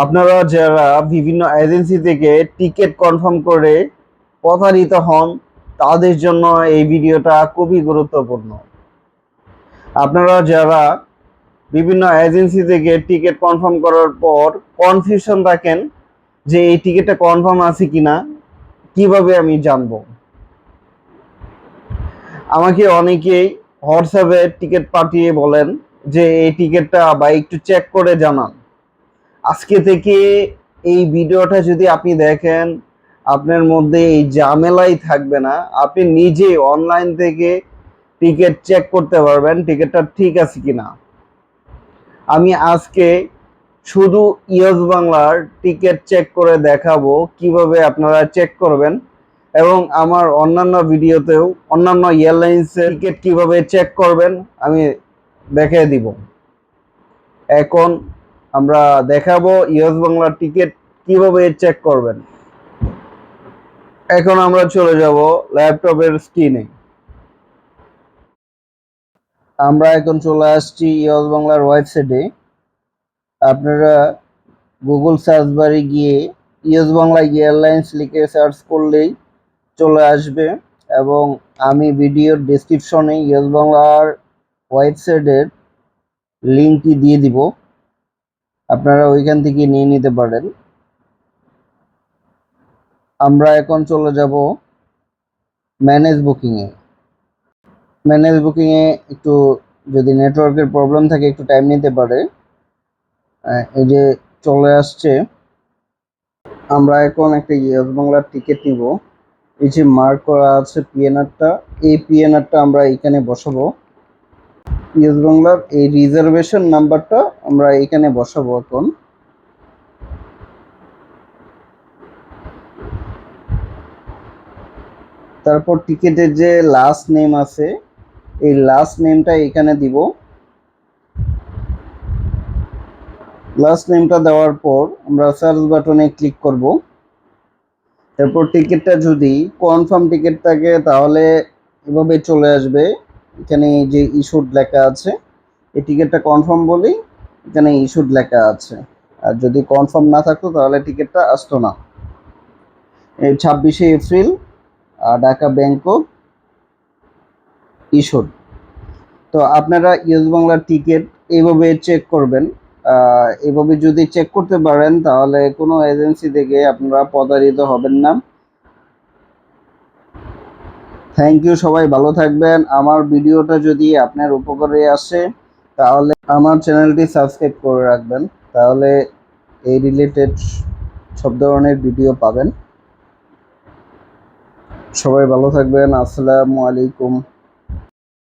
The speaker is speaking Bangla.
আপনারা যারা বিভিন্ন এজেন্সি থেকে টিকিট কনফার্ম করে প্রতারিত হন, তাদের জন্য এই ভিডিওটা খুবই গুরুত্বপূর্ণ। আপনারা যারা বিভিন্ন এজেন্সি থেকে টিকিট কনফার্ম করার পর কনফিউশন থাকেন যে এই টিকিটটা কনফার্ম আছে কিনা, কীভাবে আমি জানব? আমাকে অনেকেই হোয়াটসঅ্যাপে টিকিট পাঠিয়ে বলেন যে এই টিকিটটা বা একটু চেক করে জানান। আজকে থেকে এই ভিডিওটা যদি আপনি দেখেন, আপনার মধ্যে এই ঝামেলাই থাকবে না। আপনি নিজে অনলাইন থেকে টিকিট চেক করতে পারবেন টিকিটটা ঠিক আছে কি না আমি আজকে শুধু ইয়স বাংলার টিকিট চেক করে দেখাবো কীভাবে আপনারা চেক করবেন এবং আমার অন্যান্য ভিডিওতেও অন্যান্য এয়ারলাইন্সের টিকিট কীভাবে চেক করবেন আমি দেখিয়ে দিব। এখন আমরা দেখাবো ইয়স বাংলার টিকিট কীভাবে চেক করবেন। এখন আমরা চলে যাব ল্যাপটপের স্ক্রিনে আমরা এখন চলে আসছি ইয়স বাংলার ওয়েবসাইটে আপনারা গুগল সার্চ বারে গিয়ে ইয়স বাংলা এয়ারলাইন্স লিখে সার্চ করলেই চলে আসবে এবং আমি ভিডিওর ডেসক্রিপশনে ইয়স বাংলার ওয়েবসাইটের লিঙ্কটি দিয়ে দিব। আপনারা ওইখান থেকে নিয়ে নিতে পারেন। আমরা এখন চলে যাব ম্যানেজ বুকিংয়ে ম্যানেজ বুকিংয়ে একটু যদি নেটওয়ার্কের প্রবলেম থাকে একটু টাইম নিতে পারে। এই যে চলে আসছে। আমরা এখন একটা ইয়েস বাংলার টিকিট নিব। এই যে মার্ক করা আছে পিএনআরটা, এই পিএনআরটা আমরা এখানে বসাবো। ইয়েস বাংলার এই রিজার্ভেশন নাম্বারটা আমরা এখানে বসাবো এখন। তারপর টিকিটের যে লাস্ট নেম আছে, এই লাস্ট নেমটা এখানে দিব। লাস্ট নেমটা দেওয়ার পর আমরা সার্চ বাটনে ক্লিক করব। তারপর টিকিটটা যদি কনফার্ম টিকিট থাকে, তাহলে এভাবে চলে আসবে। এখানে যে ইস্যুড লেখা আছে এই টিকিটটা কনফার্ম বলেই এখানে ইস্যুড লেখা আছে। আর যদি কনফার্ম না থাকতো তাহলে টিকিটটা আসতো না। এই ছাব্বিশে এপ্রিল ঢাকা ব্যাংকক ইস্যুড তো আপনারা ইউএস বাংলার টিকিট এইভাবে চেক করবেন। আহ, এইভাবে যদি চেক করতে পারেন তাহলে কোনো এজেন্সি থেকে আপনারা প্রতারিত হবেন না। থ্যাংক ইউ সবাই, ভালো থাকবেন। আমার ভিডিওটা যদি আপনার উপকারে আসে, তাহলে আমার চ্যানেলটি সাবস্ক্রাইব করে রাখবেন। তাহলে এই রিলেটেড সব ধরনের ভিডিও পাবেন। সবাই ভালো থাকবেন। আসসালামু আলাইকুম।